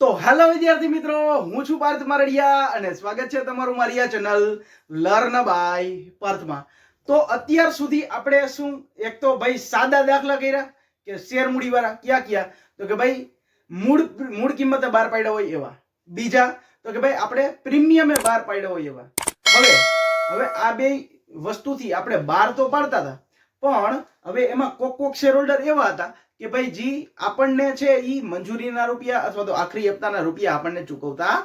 તો હેલો વિદ્યાર્થી મિત્રો, હું છું પાર્થ મારડિયા અને સ્વાગત છે તમારું મારી ચેનલ લર્ન બાય પાર્થમાં. તો અત્યાર સુધી આપણે શું, એક તો ભાઈ સાદા દાખલા કર્યા કે શેર મૂડી વાળા ક્યાં ક્યાં? તો કે ભાઈ, મૂળ મૂળ કિંમતે બહાર પાડ્યા હોય એવા. બીજા, તો કે ભાઈ, આપણે પ્રીમિયમે બહાર પાડ્યા હોય એવા. હવે હવે આ બે વસ્તુથી આપણે બહાર તો પાડતા હતા, પણ હવે એમાં કોક કોક શેર હોલ્ડર એવા હતા કે ભાઈ જી, આપણને છે એ મંજૂરીના રૂપિયા અથવા તો આખરી હપ્તાના રૂપિયા આપણને ચૂકવતા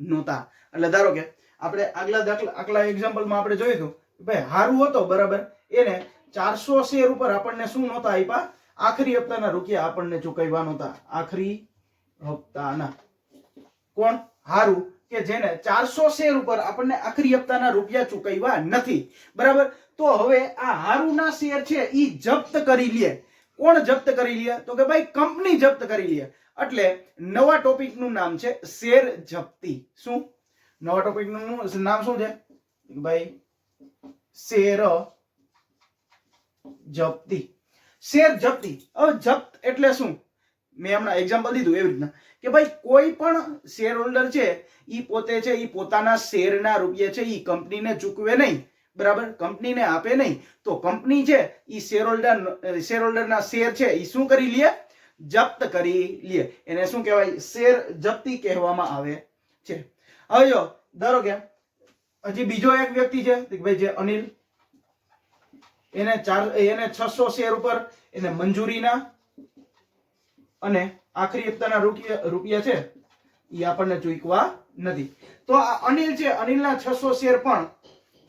નહોતા. એટલે ધારો કે આપણે આગલા દાખલા, આગલા એક્ઝામ્પલમાં આપણે જોયું હતું ભાઈ હારું હતો, બરાબર, એને ચારસો શેર ઉપર આપણને શું નહોતા આપ્યા? આખરી હપ્તાના રૂપિયા આપણને ચૂકવવા નહોતા. આખરી હપ્તાના. કોણ? હારું, કે જેને ચારસો શેર ઉપર આપણને આખરી હપ્તાના રૂપિયા ચૂકવ્યા નથી. બરાબર? તો હવે આ હારુના શેર છે એ જપ્ત કરી લે. કોણ જપ્ત કરી લે? તો કે ભાઈ, કંપની જપ્ત કરી લે. એટલે નવા ટોપિકનું નામ છે શેર જપ્તી. શું? નવા ટોપિકનું નામ શું છે? ભાઈ, શેર જપ્તી. શેર જપ્તી. હવે જપ્ત એટલે શું? મેં હમણાં એક્ઝામ્પલ દીધું એવી રીતના. કે ભાઈ, કોઈ પણ શેર હોલ્ડર છે એ પોતે છે એ પોતાના શેરના રૂપિયા છે એ કંપનીને ચૂકવે નહીં. બરાબર? કંપનીને આપે નહીં. તો કંપની છે એ શેર હોલ્ડર શેર હોલ્ડરના શેર છે એ શું કરી લે? જપ્ત કરી લે. એને શું કહેવાય? શેર જપ્તી કહેવામાં આવે છે. હવે જો, ધારો કે હજી બીજો એક વ્યક્તિ છે ભાઈ જે અનિલ, એને ચાર, એને છસો શેર ઉપર એને મંજૂરીના અને આખરી હપ્તાના રૂપિયા રૂપિયા છે એ આપણને ચૂકવા નથી. તો આ અનિલ છે, અનિલના છસો શેર પણ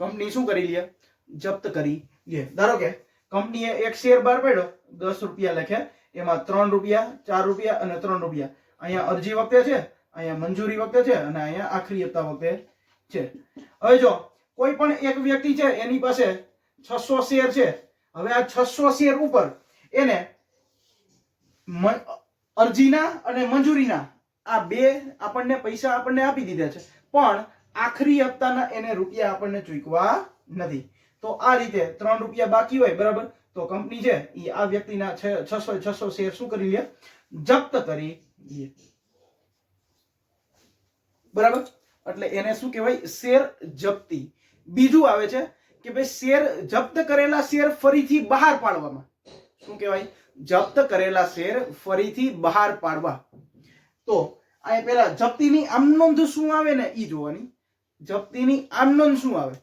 કંપની શું કરી લે? જપ્ત કરી લે. ધારો કે કંપનીએ એક શેર બહાર પાડ્યો, દસ રૂપિયા લખે, એમાં ત્રણ રૂપિયા, ચાર રૂપિયા અને ત્રણ રૂપિયા. અહીંયા અરજી વખતે છે, અહીંયા મંજૂરી વખતે છે અને અહીંયા આખરી હપ્તા વખતે છે. હવે જો, કોઈ પણ એક વ્યક્તિ છે, એની પાસે છસો શેર છે. હવે આ છસો શેર ઉપર એને અરજીના અને મંજૂરીના આ બે આપણને પૈસા આપણને આપી દીધા છે. પણ આખરી હપ્તાના એને રૂપિયા આપણને ચૂકવા નથી. તો આ રીતે ત્રણ રૂપિયા બાકી હોય, બરાબર? તો કંપની છે એ આ વ્યક્તિના છસો છસો શેર શું કરી લે? જપ્ત કરી લે. બરાબર? એટલે એને શું કહેવાય? શેર જપ્તી. બીજું આવે છે કે ભાઈ શેર જપ્ત કરેલા શેર ફરીથી બહાર પાડવામાં. શું કહેવાય? જપ્ત કરેલા શેર ફરીથી બહાર પાડવા. તો આ પેલા જપ્તીની આમનોંધ શું આવે ને? એ જોવાની. જપ્તીની આમનોંધ શું આવે?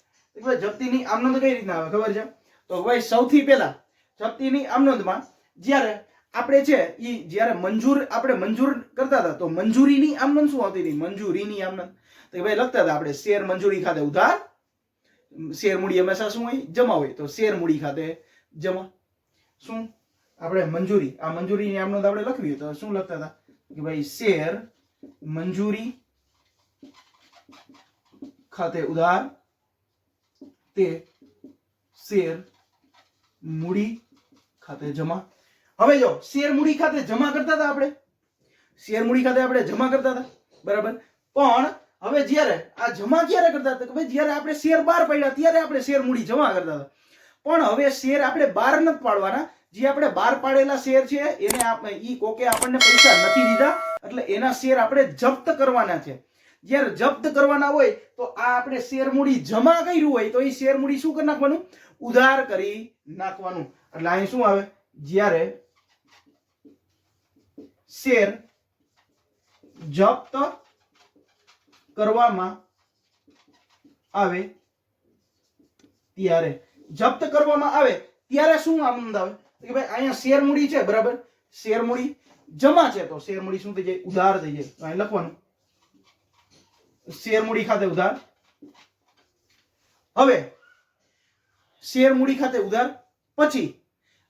તો જપ્તીની આમનોંધ કઈ રીતના આવે? ખબર છે? તો ભાઈ સૌથી પહેલા જપ્તીની આમનોંધમાં જ્યારે આપણે છે એ જ્યારે મંજૂર, આપણે મંજૂર કરતા હતા, તો મંજૂરીની આમનોંધ શું આવતી હતી? મંજૂરીની આમનોંધ તો ભાઈ લખતા હતા આપણે, શેર મંજૂરી ખાતે ઉધાર, શેર મૂડી હંમેશા શું હોય? જમા હોય. તો શેર મૂડી ખાતે જમા. શું? આપણે મંજૂરી. આ મંજૂરીની આમનોંધ આપણે લખવી હોય. તો શું લખતા હતા? કે ભાઈ શેર મંજૂરી ખાતે ઉધાર, તે શેર મૂડી ખાતે જમા. હવે જો, શેર મૂડી ખાતે જમા કરતા હતા આપણે? શેર મૂડી ખાતે આપણે જમા કરતા હતા? બરાબર. પણ હવે જ્યારે આ જમા ક્યારે કરતા હતા? કે ભાઈ, જ્યારે આપણે શેર બહાર પડ્યા, ત્યારે આપણે શેર મૂડી જમા કરતા હતા. પણ હવે શેર આપણે બહાર નથી પાડવાના. જે આપણે બહાર પાડેલા શેર છે, એને આપણે ઈ કોકે આપણને પૈસા નથી દીધા, એટલે એના શેર આપણે જપ્ત કરવાના છે. જ્યારે જપ્ત કરવાના હોય તો આ આપણે શેર મૂડી જમા કર્યું હોય તો એ શેર મૂડી શું કરી નાખવાનું? ઉધાર કરી નાખવાનું. એટલે અહીં શું આવે? જ્યારે શેર જપ્ત કરવામાં આવે ત્યારે, જપ્ત કરવામાં આવે ત્યારે શું આનંદ આવે? કે ભાઈ, અહીંયા શેર મૂડી છે, બરાબર? શેર મૂડી જમા છે, તો શેર મૂડી શું થઈ જાય? ઉધાર થઈ જાય. અહીં લખવાનું શેર મૂડી ખાતે ઉધાર. હવે શેરમૂડી ખાતે ઉધાર. પછી,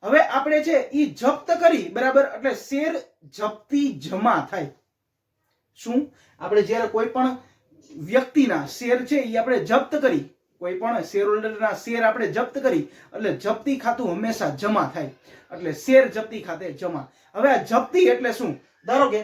હવે આપણે છે એ જપ્ત કરી, બરાબર? એટલે શેર જપ્તી જમા થાય. શું? આપણે જ્યારે કોઈ પણ વ્યક્તિના શેર છે એ આપણે જપ્ત કરી કોઈ પણ શેર હોલ્ડરના શેર આપણે જપ્ત કરી, એટલે જપ્તી ખાતું હંમેશા જમા થાય. એટલે શેર જપ્તી ખાતે જમા. હવે આ જપ્તી એટલે શું? ધારો કે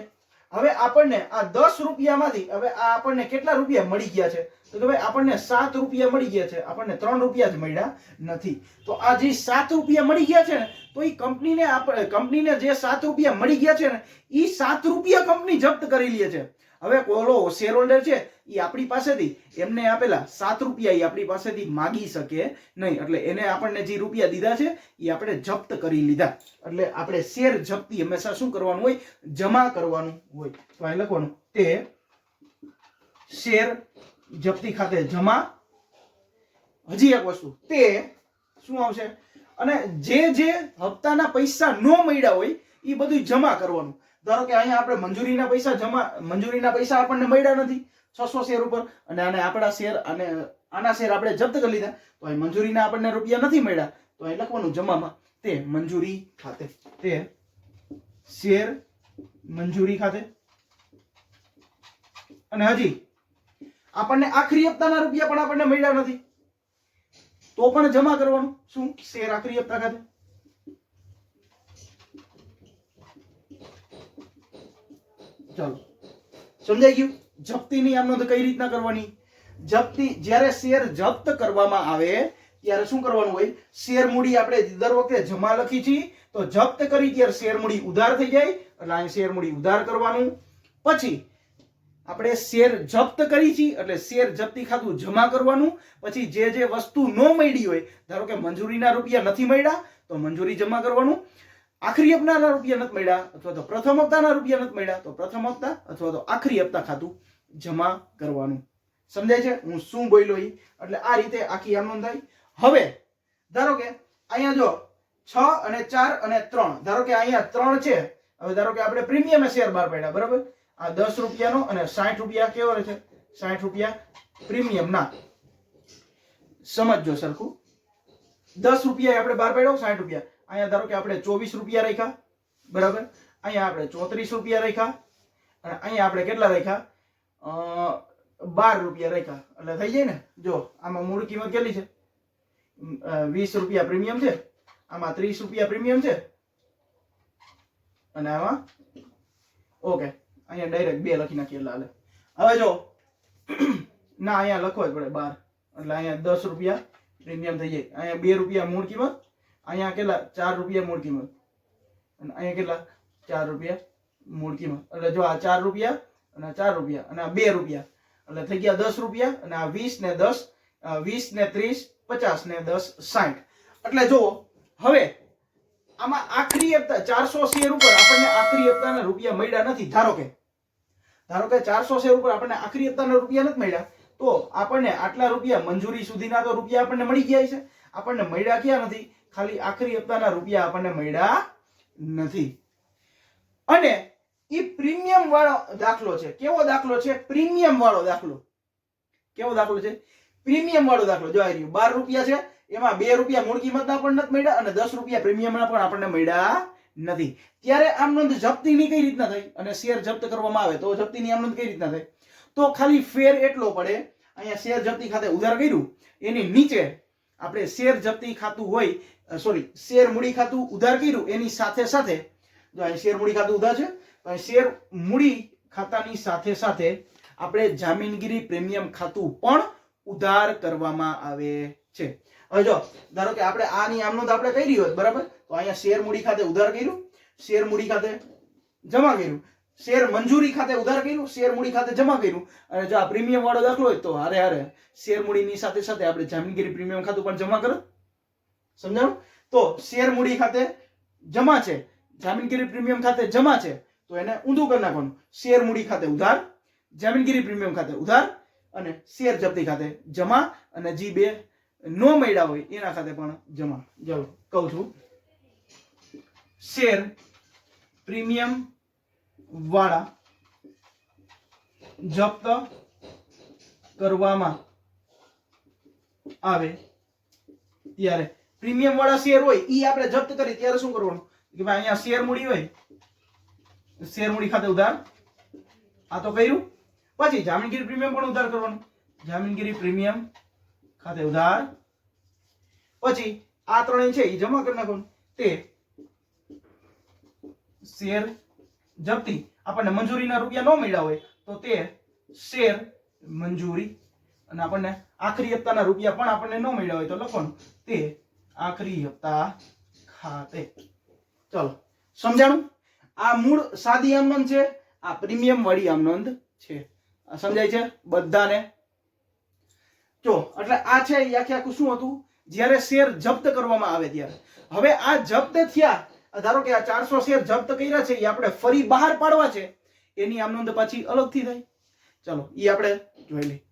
હવે આપણને આ દસ રૂપિયામાંથી, હવે આ આપણને કેટલા રૂપિયા મળી ગયા છે? તો કે ભાઈ આપણને સાત રૂપિયા મળી ગયા છે. આપણને ત્રણ રૂપિયા જ મળ્યા નથી. તો આ જે સાત રૂપિયા મળી ગયા છે ને, તો એ કંપનીને આપણે કંપનીને જે સાત રૂપિયા મળી ગયા છે ને એ સાત રૂપિયા કંપની જપ્ત કરી લે છે. હવે ઓલો શેર હોલ્ડર છે, એ આપણી પાસેથી એમને આપેલા સાત રૂપિયા એ આપણી પાસેથી માગી શકે નહીં. એટલે એને આપણને જે રૂપિયા દીધા છે, એ આપણે જપ્ત કરી લીધા. એટલે આપણે શેર જપ્તી હંમેશા શું કરવાનું હોય? જમા કરવાનું હોય. તો અહીં લખવાનું, તે શેર જપ્તી ખાતે જમા. હજી એક વસ્તુ, તે શું આવશે? અને જે જે હપ્તાના પૈસા ન મળ્યા હોય, એ બધું જમા કરવાનું. ધારો કે અહીંયા આપણે મંજૂરીના પૈસા જમા, મંજૂરીના પૈસા આપણને મળ્યા નથી છસો શેર ઉપર અને આને આપણા શેર અને આના શેર આપણે જપ્ત કરી લીધા, તો અહીં મંજૂરીના આપણને રૂપિયા નથી મળ્યા, તો અહીં લખવાનું જમામાં તે મંજૂરી ખાતે, તે શેર મંજૂરી ખાતે. અને હજી, આપણને આખરી હપ્તાના રૂપિયા પણ આપણને મળ્યા નથી, તો પણ જમા કરવાનું, શું? શેર આખરી હપ્તા ખાતે. ચાલો સમજાઈ ગયું? જપ્તીની આમ નોંધ કઈ રીતના કરવાની? જપ્તી, જ્યારે શેર જપ્ત કરવામાં આવે, ત્યારે શું કરવાનું હોય? શેર મૂડી આપણે દર વખતે જમા લખી છીએ, તો જપ્ત કરી ત્યારે શેર મૂડી ઉધાર થઈ જાય, એટલે અહીં શેર મૂડી ઉધાર કરવાનું. પછી, આપણે શેર જપ્ત કરી છીએ, એટલે શેર જપ્તી ખાતું જમા કરવાનું. પછી જે જે વસ્તુ ન મળી હોય, ધારો કે મંજૂરીના રૂપિયા નથી મળ્યા, તો મંજૂરી જમા કરવાનું. આખરી હપ્તાના રૂપિયા નથી મળ્યા, અથવા તો પ્રથમ હપ્તાના રૂપિયા નથી મળ્યા, તો પ્રથમ હપ્તા અથવા તો આખરી હપ્તા ખાતું જમા કરવાનું. સમજાય છે? હું શું બોલ્યો એ એટલે આ રીતે આખી આમ નોંધ થાય હવે, ધારો કે અહીંયા જો છ અને ચાર અને ત્રણ, ધારો કે અહીંયા ત્રણ છે, હવે ધારો કે આપણે પ્રીમિયમ શેર બહાર પાડ્યા, બરાબર? આ દસ રૂપિયાનો અને સાઠ રૂપિયા કેવો રહે છે? સાઠ રૂપિયા પ્રીમિયમ. ના. સમજજો સરખું. દસ રૂપિયા આપણે બહાર પાડ્યો, સાઠ રૂપિયા. અહીંયા ધારો કે આપણે ચોવીસ રૂપિયા રાખ્યા બરાબર? અહીંયા આપણે ચોત્રીસ રૂપિયા રાખ્યા અને અહીંયા આપણે કેટલા રાખ્યા? અ, બાર રૂપિયા રાખ્યા. એટલે થઈ જાય ને? જો આમાં મૂળ કિંમત કેટલી છે? અ, વીસ રૂપિયા પ્રીમિયમ છે આમાં ત્રીસ રૂપિયા પ્રીમિયમ છે અને આમાં ઓકે અહીંયા ડાયરેક્ટ બે લખી નાખીએ એટલે હાલે. હવે જો ના અહીંયા લખવો જ પડે બાર. એટલે અહીંયા દસ રૂપિયા પ્રીમિયમ થઈ જાય. અહીંયા બે રૂપિયા મૂળ કિંમત અહીંયા કેટલા? ચાર રૂપિયા કિંમત. અને અહીંયા કેટલા? ચાર રૂપિયા કિંમત. એટલે જો આ ચાર રૂપિયા અને ચાર રૂપિયા અને આ બે રૂપિયા. એટલે થઈ ગયા દસ રૂપિયા અને આ વીસ ને દસ વીસ ને ત્રીસ, પચાસ ને દસ, સાઠ. એટલે જો હવે આમાં આખરી હપ્તા ચારસો શેર ઉપર આપણને આખરી હપ્તાના રૂપિયા મળ્યા નથી. ધારો કે ધારો કે ચારસો શેર ઉપર આપણને આખરી હપ્તાના રૂપિયા નથી મળ્યા, તો આપણને આટલા રૂપિયા મંજૂરી સુધીના તો રૂપિયા આપણને મળી ગયા છે. આપણને મળ્યા ક્યાં નથી? ખાલી આખરી હપ્તાના રૂપિયા આપણને મળ્યા નથી. અને એ પ્રીમિયમ વાળો દાખલો છે. કેવો દાખલો છે? પ્રીમિયમ વાળો દાખલો. કેવો દાખલો છે? પ્રીમિયમ વાળો દાખલો. જો રહ્યું, બાર રૂપિયા છે, એમાં બે રૂપિયા મૂળ કિંમતના પણ નથી મળ્યા અને દસ રૂપિયા પ્રીમિયમના પણ આપણને મળ્યા નથી. ત્યારે આમ નોંધ જપ્તીની કઈ રીતના થઈ? અને શેર જપ્ત કરવામાં આવે તો જપ્તીની આમ નોંધ કઈ રીતના થાય તો ખાલી ફેર એટલો પડે, અહીંયા શેર જપ્તી ખાતે ઉધાર કર્યું, એની નીચે આપણે શેર જપ્તી ખાતું હોય સોરી શેર મૂડી ખાતું ઉધાર કર્યું, એની સાથે સાથે, જો અહીં શેર મૂડી ખાતું ઉધાર છે, તો અહીં શેર મૂડી ખાતાની સાથે સાથે આપણે જામીનગીરી પ્રીમિયમ ખાતું પણ ઉધાર કરવામાં આવે છે. હવે જો, ધારો કે આપણે આની નિયમ નોંધ આપણે કરી હોત બરાબર? તો અહીંયા શેર મૂડી ખાતે ઉધાર કર્યું, શેર મૂડી ખાતે જમા કર્યું, શેર મંજૂરી ખાતે ઉધાર કર્યું, શેર મૂડી ખાતે જમા કર્યું. અને જો આ પ્રીમિયમ વાળો દાખલો હોય તો હારે હારે શેર મૂડીની સાથે સાથે આપણે જામીનગીરી પ્રીમિયમ ખાતું પણ જમા કરો. સમજાણું? તો શેર મૂડી ખાતે જમા છે, જામીનગીરી પ્રીમિયમ ખાતે જમા છે, તો એને ઊંધું કરી નાખવાનું. શેર મૂડી ખાતે ઉધાર, જામીનગીરી પ્રીમિયમ ખાતે ઉધાર અને શેર જપ્તી ખાતે જમા અને જી બે નો મળ્યા હોય એના ખાતે પણ જમા. ચાલો કહું છું. શેર પ્રીમિયમ વાળા જપ્ત કરવામાં આવે ત્યારે પ્રીમિયમ વાળા શેર હોય એ આપણે જપ્ત કરી, ત્યારે શું કરવાનું? કે ભાઈ અહીંયા શેર મૂડી હોય, શેર મૂડી ખાતે ઉધાર. આ તો કર્યું. પછી જામીનગીરી પ્રીમિયમ પણ ઉધાર કરવાનું. જામીનગીરી પ્રીમિયમ ખાતે ઉધાર. પછી આ ત્રણેય છે એ જમા કરી નાખવાનું. તે શેર જપ્તી આપણને મંજૂરીના રૂપિયા ન મળ્યા હોય, તો તે શેર મંજૂરી. અને આપણને આખરી હપ્તાના રૂપિયા પણ આપણને ન મળ્યા હોય તો લખવાનું. તે આખરી હપ્તા ખાતે. ચલો, સમજાણું? આ મૂળ સાદી આમનંદ છે, આ પ્રીમિયમ વાળી આમનંદ છે. સમજાય છે બધાને? જો, એટલે આ છે એ આખે આખું શું હતું? જ્યારે શેર જપ્ત કરવામાં આવે ત્યારે. હવે આ જપ્ત થયા ધારો કે આ ચારસો શેર જપ્ત કર્યા છે, એ આપણે ફરી બહાર પાડવા છે, એની આમ નોંધ પાછી અલગથી થાય ચલો એ આપણે જોઈ લઈએ.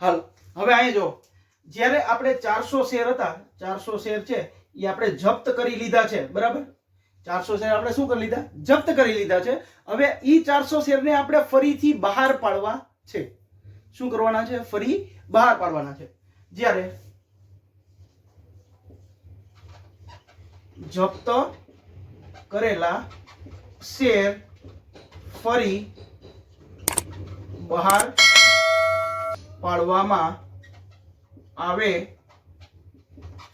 હાલ. હવે અહીંયા જો જ્યારે આપણે ચારસો શેર હતા, ચારસો શેર છે એ આપણે જપ્ત કરી લીધા છે, બરાબર? ચારસો શેર આપણે શું કરી લીધા? જપ્ત કરી લીધા છે. હવે એ ચારસો શેરને આપણે ફરીથી બહાર પાડવા છે. શું કરવાના છે? ફરી બહાર પાડવાના છે. જ્યારે જપ્ત કરેલા શેર ફરી બહાર પાડવામાં આવે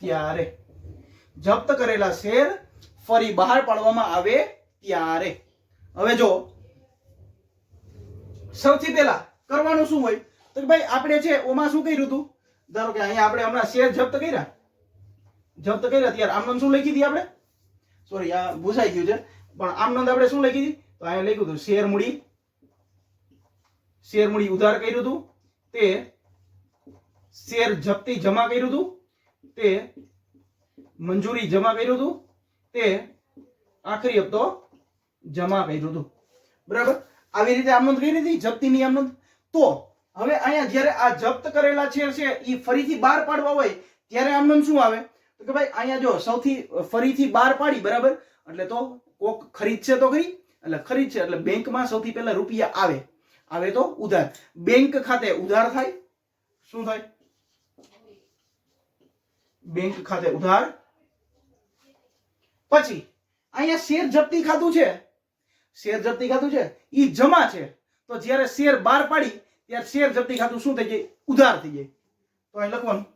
ત્યારે. જપ્ત કરેલા શેર ફરી બહાર પાડવામાં આવે ત્યારે. હવે જો, સૌથી પહેલા કરવાનું શું હોય? તો ભાઈ, આપણે છે, ઓમાં શું કર્યું હતું? ધારો કે અહીંયા આપણે હમણાં શેર જપ્ત કર્યા. જપ્ત કર્યા ત્યારે આમનંદ શું લખી હતી આપણે? સોરી આ ભૂસાઈ ગયું છે. પણ આમનંદ આપણે શું લખી હતી તો અહીંયા લખ્યું હતું, શેર મૂડી. શેર મૂડી ઉધાર કર્યું હતું. તે શેર જપ્તી જમા કર્યું હતું, તે મંજૂરી જમા કર્યું હતું, તે આખરી હપ્તો જમા કર્યું હતું. બરાબર? આવી રીતે આમનોંધ કરી હતી, જપ્તીની આમનોંધ તો હવે અહીંયા જ્યારે આ જપ્ત કરેલા શેર છે એ ફરીથી બહાર પાડવા હોય, ત્યારે આમનોંધ શું આવે? તો કે ભાઈ, અહીંયા જો સૌથી ફરીથી બહાર પાડી, બરાબર? એટલે તો કોક ખરીદશે તો ખરી, એટલે ખરીદશે, એટલે બેંકમાં સૌથી પહેલા રૂપિયા આવે. આવે તો ઉધાર. બેંક ખાતે ઉધાર થાય? શું થાય? બેંક ખાતે ઉધાર. પછી, અહીંયા શેર જપ્તી ખાતું છે. શેર જપ્તી ખાતું છે? એ જમા છે. તો જ્યારે શેર બહાર પાડી, ત્યારે શેર જપ્તી ખાતું શું થઈ જાય ઉધાર થઈ જાય તો અહીં લખવાનું.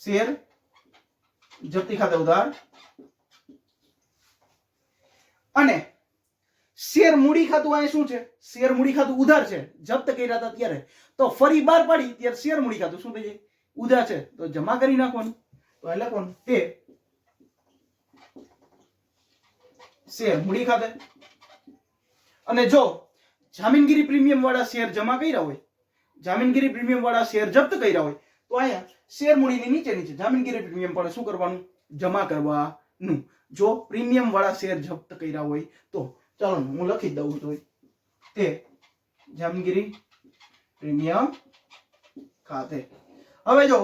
શેર જપ્તી ખાતે ઉધાર. અને શેર મૂડી ખાતું અહીંયા શું છે? શેર મૂડી ખાતું ઉધાર છે. જપ્ત કર્યા હતા ત્યારે. તો ફરી બહાર પાડી, ત્યારે શેર મૂડી ખાતું. શું થઈ જાય? ઉધાર છે. તો જમા કરી નાખવાનું. તો એટલે કોણ તે શેર મૂડી ખાતે. અને જો જામીનગીરી પ્રીમિયમ વાળા શેર જમા કર્યા હોય, જામીનગીરી પ્રીમિયમ વાળા શેર જપ્ત કર્યા હોય, તો અહીંયા શેર મૂડીની નીચે નીચે જામીનગીરી પ્રીમિયમ પણ શું કરવાનું? જમા કરવાનું. જો પ્રીમિયમ વાળા શેર જપ્ત કર્યા હોય, તો ચાલો હું લખી દઉં તો તે જામગીરી પ્રીમિયમ ખાતે. હવે જો,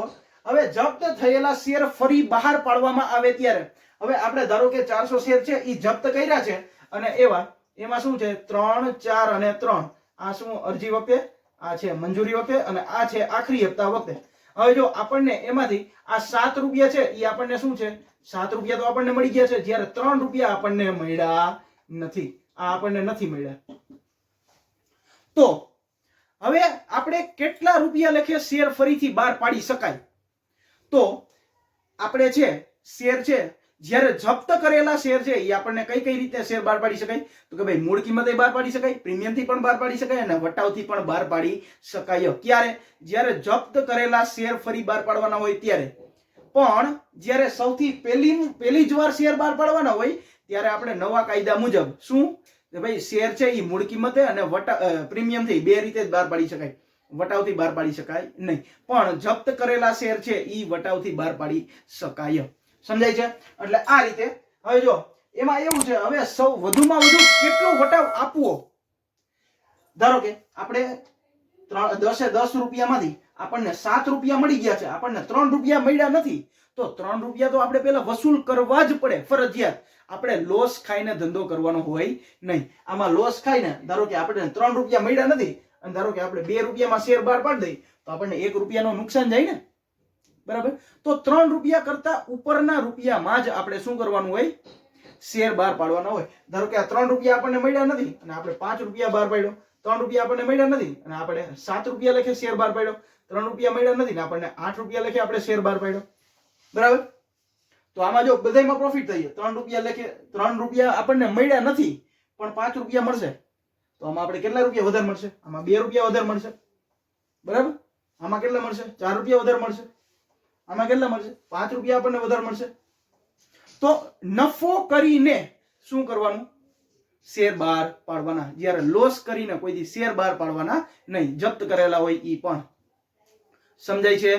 હવે જપ્ત થયેલા શેર ફરી બહાર પાડવામાં આવે ત્યારે. હવે આપણે ધારો કે ચારસો શેર છે એ જપ્ત કર્યા છે, અને એવા, એમાં શું છે? ત્રણ, ચાર અને ત્રણ. આ શું અરજી વખતે? આ છે મંજૂરી વખતે, અને આ છે આખરી હપ્તા વખતે. હવે જો આપણને એમાંથી આ સાત રૂપિયા છે એ આપણને શું છે? સાત રૂપિયા તો આપણને મળી ગયા છે, જ્યારે ત્રણ રૂપિયા આપણને મળ્યા નથી. આપણને નથી મળ્યા. તો હવે આપણે કેટલા રૂપિયા લેખે શેર ફરીથી બહાર પાડી શકાય? તો આપણે છે, શેર છે, જ્યારે જપ્ત કરેલા શેર છે, એ આપણને કઈ કઈ રીતે શેર બહાર પાડી શકાય? તો કે ભાઈ, મૂળ કિંમતે બહાર પાડી શકાય પ્રીમિયમથી પણ બહાર પાડી શકાય અને વટાવથી પણ બહાર પાડી શકાય. ક્યારે? જ્યારે જપ્ત કરેલા શેર ફરી બહાર પાડવાના હોય ત્યારે. પણ જ્યારે સૌથી પહેલી પહેલી જ વાર શેર બહાર પાડવાના હોય ત્યારે આપણે નવા કાયદા મુજબ શું? ભાઈ શેર છે એ મૂળ કિંમતે અને વટા પ્રીમિયમથી બે રીતે જ બહાર પાડી શકાય. વટાવથી બહાર પાડી શકાય નહીં. પણ જપ્ત કરેલા શેર છે એ વટાવથી બહાર પાડી શકાય. સમજાય છે? એટલે આ રીતે, હવે જો, એમાં એવું છે, હવે સૌ વધુમાં વધુ કેટલો વટાવ આપવો? ધારો કે આપણે ત્રણ, દસે દસ રૂપિયામાંથી આપણને સાત રૂપિયા મળી ગયા છે. આપણને ત્રણ રૂપિયા મળ્યા નથી. તો ત્રણ રૂપિયા તો આપણે પેલા વસૂલ કરવા જ પડે, ફરજિયાત. આપણે લોસ ખાઈને ધંધો કરવાનો હોય નહીં. આમાં લોસ ખાઈને, ધારો કે આપણે ત્રણ રૂપિયા મળ્યા નથી, અને ધારો કે આપણે બે રૂપિયામાં શેર બહાર પાડી દઈએ, તો આપણને એક રૂપિયાનો નુકસાન જાય ને? બરાબર? તો ત્રણ રૂપિયા કરતા ઉપરના રૂપિયામાં જ આપણે શું કરવાનું હોય? શેર બહાર પાડવાના હોય. ધારો કે આ ત્રણ રૂપિયા આપણને મળ્યા નથી, અને આપણે પાંચ રૂપિયા બહાર પાડ્યો. ત્રણ રૂપિયા આપણને મળ્યા નથી, અને આપણે સાત રૂપિયા લખે શેર બહાર પાડ્યો. ત્રણ રૂપિયા મળ્યા નથી ને આપણને આઠ રૂપિયા લખી આપણે શેર બહાર પાડ્યો. બરાબર? તો આમાં જો બધામાં પ્રોફિટ થઈ ગયો. ત્રણ રૂપિયા લખે, ત્રણ રૂપિયા આપણને મળ્યા નથી, પણ પાંચ રૂપિયા મળશે. તો આમાં આપણે કેટલા રૂપિયા વધારે મળશે? આમાં બે રૂપિયા વધારે મળશે. બરાબર? આમાં કેટલા મળશે? ચાર રૂપિયા વધારે મળશે. આમાં કેટલા મળશે? પાંચ રૂપિયા આપણને વધારે મળશે. તો નફો કરીને શું કરવાનું? શેર બહાર પાડવાના. જ્યારે લોસ કરીને કોઈ શેર બહાર પાડવાના નહીં. જપ્ત કરેલા હોય એ પણ. સમજાય છે?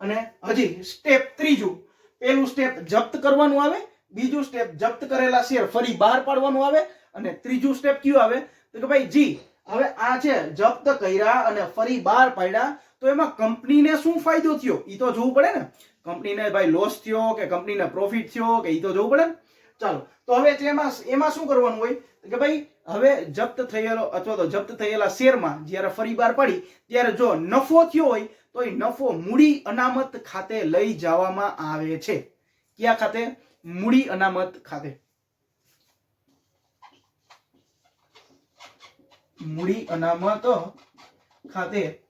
અને હજી સ્ટેપ ત્રીજું. પહેલું સ્ટેપ જપ્ત કરવાનું આવે, બીજું સ્ટેપ જપ્ત કરેલા શેર ફરી બહાર પાડવાનું આવે, અને ત્રીજું સ્ટેપ કયું આવે? તો કે ભાઈ, જી, હવે આ છે જપ્ત કર્યા અને ફરી બહાર પાડ્યા, તો એમાં કંપનીને શું ફાયદો થયો? એ તો જોવું પડે ને. કંપનીને ભાઈ લોસ થયો કે કંપનીને પ્રોફિટ થયો કે એ તો જોવું પડે ને. ચાલો, તો હવે એમાં એમાં શું કરવાનું હોય? કે ભાઈ, હવે જપ્ત થયેલો, અથવા તો જપ્ત થયેલા શેરમાં જ્યારે ફરી બહાર પાડી, ત્યારે જો નફો થયો હોય તો એ નફો મૂડી અનામત ખાતે લઈ જવામાં આવે છે. ક્યાં ખાતે? મૂડી અનામત ખાતે. મૂડી અનામત ખાતે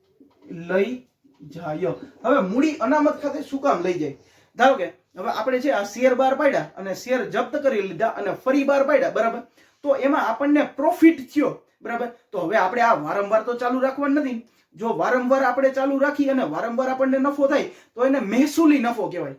લઈ જાય. હવે મૂડી અનામત ખાતે શું કામ લઈ જાય? ધારો કે હવે આપણે છે આ શેર બહાર પાડ્યા અને શેર જપ્ત કરી લીધા અને ફરી બહાર પાડ્યા, બરાબર? તો એમાં આપણને પ્રોફિટ થયો. બરાબર? તો હવે આપણે આ વારંવાર તો ચાલુ રાખવાનું નથી. જો વારંવાર આપણે ચાલુ રાખી અને વારંવાર આપણને નફો થાય, તો એને મહેસૂલી નફો કહેવાય.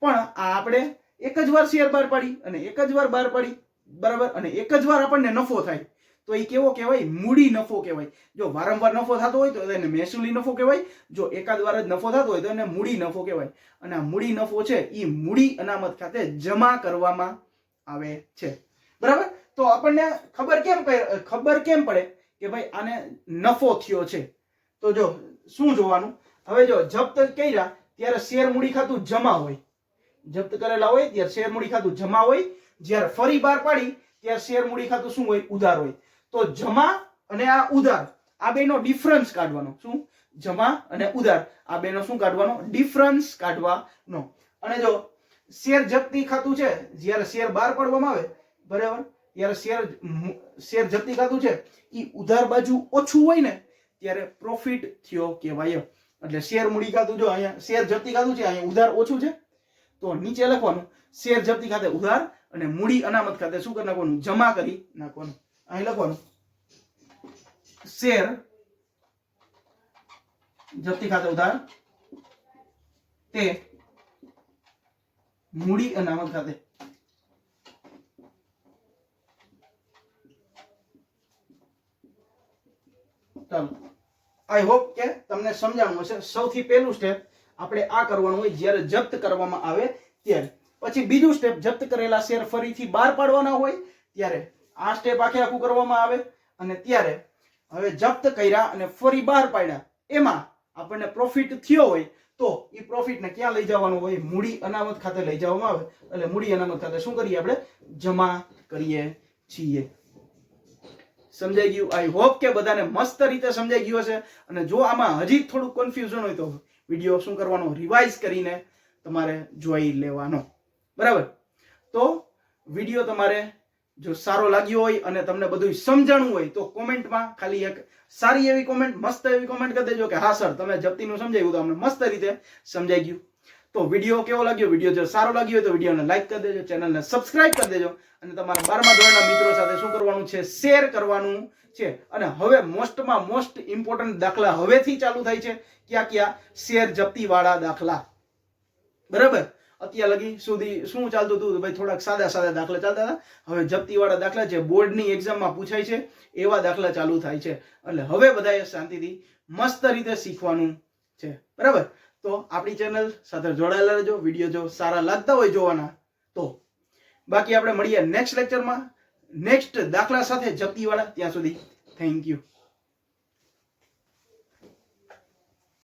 પણ આ આપણે એક જ વાર શેર બહાર પાડી અને એક જ વાર બહાર પાડી, બરાબર? અને એક જ વાર આપણને નફો થાય. તો એ કેવો કહેવાય? મૂડી નફો કહેવાય. જો વારંવાર નફો થતો હોય તો એને મહેસૂલી નફો કહેવાય. જો એકાદ વાર જ નફો થતો હોય તો એને મૂડી નફો કહેવાય. અને આ મૂડી નફો છે એ મૂડી અનામત ખાતે જમા કરવામાં આવે છે. બરાબર? તો આપણને ખબર કેમ ખબર કેમ પડે કે ભાઈ આને નફો થયો છે? તો જો, શું જોવાનું? હવે જો, જપ્ત કર્યા ત્યારે શેર મૂડી ખાતું જમા હોય. જપ્ત કરેલા હોય ત્યારે શેર મૂડી ખાતું જમા હોય. જ્યારે ફરી બહાર પાડી ત્યારે શેર મૂડી ખાતું શું હોય? ઉધાર હોય. તો જમા અને આ ઉધાર, આ બેનો ડિફરન્સ કાઢવાનો. શું? જમા અને ઉધાર, આ બેનો શું કાઢવાનો? ડિફરન્સ કાઢવાનો. અને જો, શેર જપ્તી ખાતું છે, જ્યારે શેર બહાર પાડવામાં આવે, બરાબર? ત્યારે શેર શેર જતી ખાતું છે એ ઉધાર બાજુ ઓછું હોય ને, ત્યારે પ્રોફિટ થયો કહેવાય. એટલે શેર મૂડી ખાતું જો અહીંયા, શેર જપ્તી ખાતું છે, અહીંયા ઉધાર ઓછું છે. તો નીચે લખવાનું, શેર જપ્તી ખાતે ઉધાર અને મૂડી અનામત ખાતે શું કરી નાખવાનું? જમા કરી નાખવાનું. અહીં લખવાનું, શેર જપ્તી ખાતે ઉધાર, તે મૂડી અનામત ખાતે ચાલો આઈ હોપ કે તમને સમજાણું હશે. સૌથી પહેલું સ્ટેપ આપણે આ કરવાનું હોય, જ્યારે જપ્ત કરવામાં આવે ત્યારે. પછી બીજું સ્ટેપ જપ્ત કરેલા શેર ફરીથી બહાર પાડવાના હોય, ત્યારે આ સ્ટેપ આખે આખું કરવામાં આવે. અને ત્યારે હવે જપ્ત કર્યા અને ફરી બહાર પાડ્યા. એમાં આપણને પ્રોફિટ થયો હોય, તો એ પ્રોફિટને ક્યાં લઈ જવાનું હોય? મૂડી અનામત ખાતે લઈ જવામાં આવે. એટલે મૂડી અનામત ખાતે શું કરીએ આપણે? જમા કરીએ છીએ. સમજાઈ ગયું. આઈ હોપ કે બધાને મસ્ત રીતે સમજાઈ ગયું હશે. અને જો આમાં હજી થોડું કન્ફ્યુઝન હોય તો વીડિયો શું કરવાનો? રિવાઇઝ કરીને તમારે જોઈ લેવાનો. બરાબર? તો વીડિયો તમારે જો સારો લાગ્યો હોય અને તમને બધું સમજાણું હોય તો કોમેન્ટમાં ખાલી એક સારી એવી કોમેન્ટ મસ્ત એવી કોમેન્ટ કરી દેજો કે, હા સર તમે જપ્તીનું સમજાવ્યું તો અમને મસ્ત રીતે સમજાઈ ગયું. તો વીડિયો કેવો લાગ્યો? વીડિયો જો સારો લાગ્યો તો વિડીયોને લાઈક કરી દેજો ચેનલને સબસ્ક્રાઇબ કરી દેજો અને તમારા બારમા ધોરણના મિત્રો સાથે શું કરવાનું છે? શેર કરવાનું છે. અને હવે મોસ્ટમાં મોસ્ટ ઇમ્પોર્ટન્ટ દાખલા હવેથી ચાલુ થાય છે. ક્યાં ક્યાં? શેર જપ્તીવાળા દાખલા. બરાબર? અત્યાર લગી સુધી શું ચાલતું હતું? ભાઈ થોડાક સાદા સાદા દાખલા ચાલતા હતા. હવે જપ્તીવાળા દાખલા છે. બોર્ડની એક્ઝામમાં પૂછાય છે. એવા દાખલા ચાલુ થાય છે. એટલે હવે બધાએ શાંતિથી મસ્ત રીતે શીખવાનું છે. બરાબર? તો આપણી ચેનલ સાથે જોડાયેલા રહેજો. વીડિયો જો સારા લાગતા હોય જોવાના, તો બાકી આપણે મળીએ નેક્સ્ટ લેક્ચરમાં નેક્સ્ટ દાખલા સાથે જપ્તીવાળા. ત્યાં સુધી થેન્ક યુ